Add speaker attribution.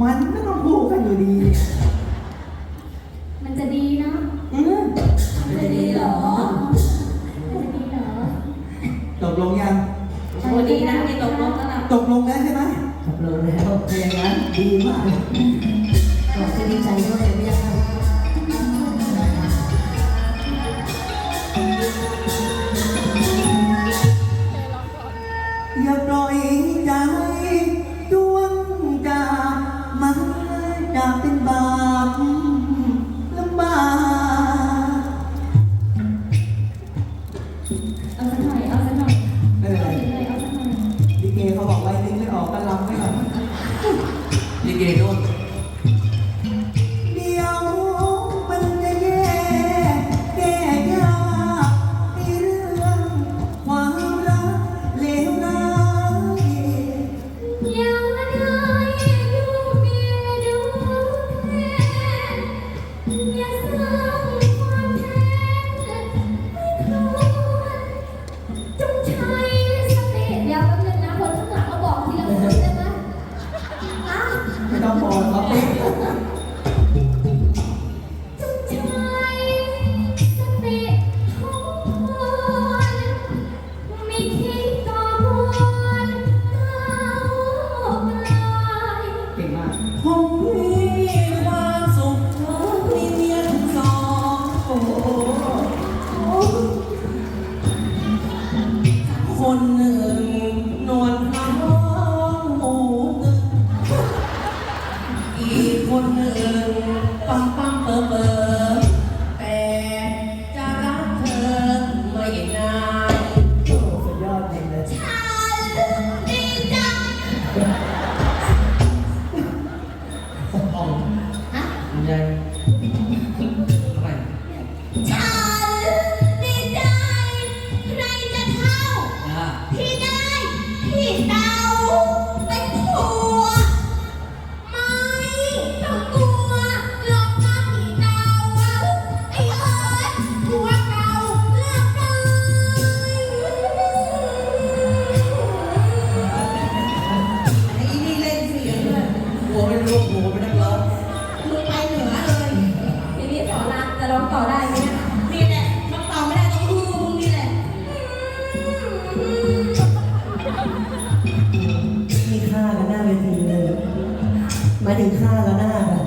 Speaker 1: มันก็ต้องคู่กันอยู่ดี
Speaker 2: มันจะดีเนาะ
Speaker 1: อืม
Speaker 2: จะดีเหรอจะดีเหรอ
Speaker 1: ตกลงยัง
Speaker 2: โอ้ดีนะมีตกลงแล้ว
Speaker 1: ตกลงแล้วใช่ไหม
Speaker 3: ตกลงแล้ว
Speaker 1: เพลงนั้นดีมาก
Speaker 3: บอกจะดีใจด้วยไม่ยาก
Speaker 1: de Gregorio. เก่งมา
Speaker 2: ก ห
Speaker 1: มาย
Speaker 2: ถึงข้า
Speaker 3: และ
Speaker 2: นาดอะ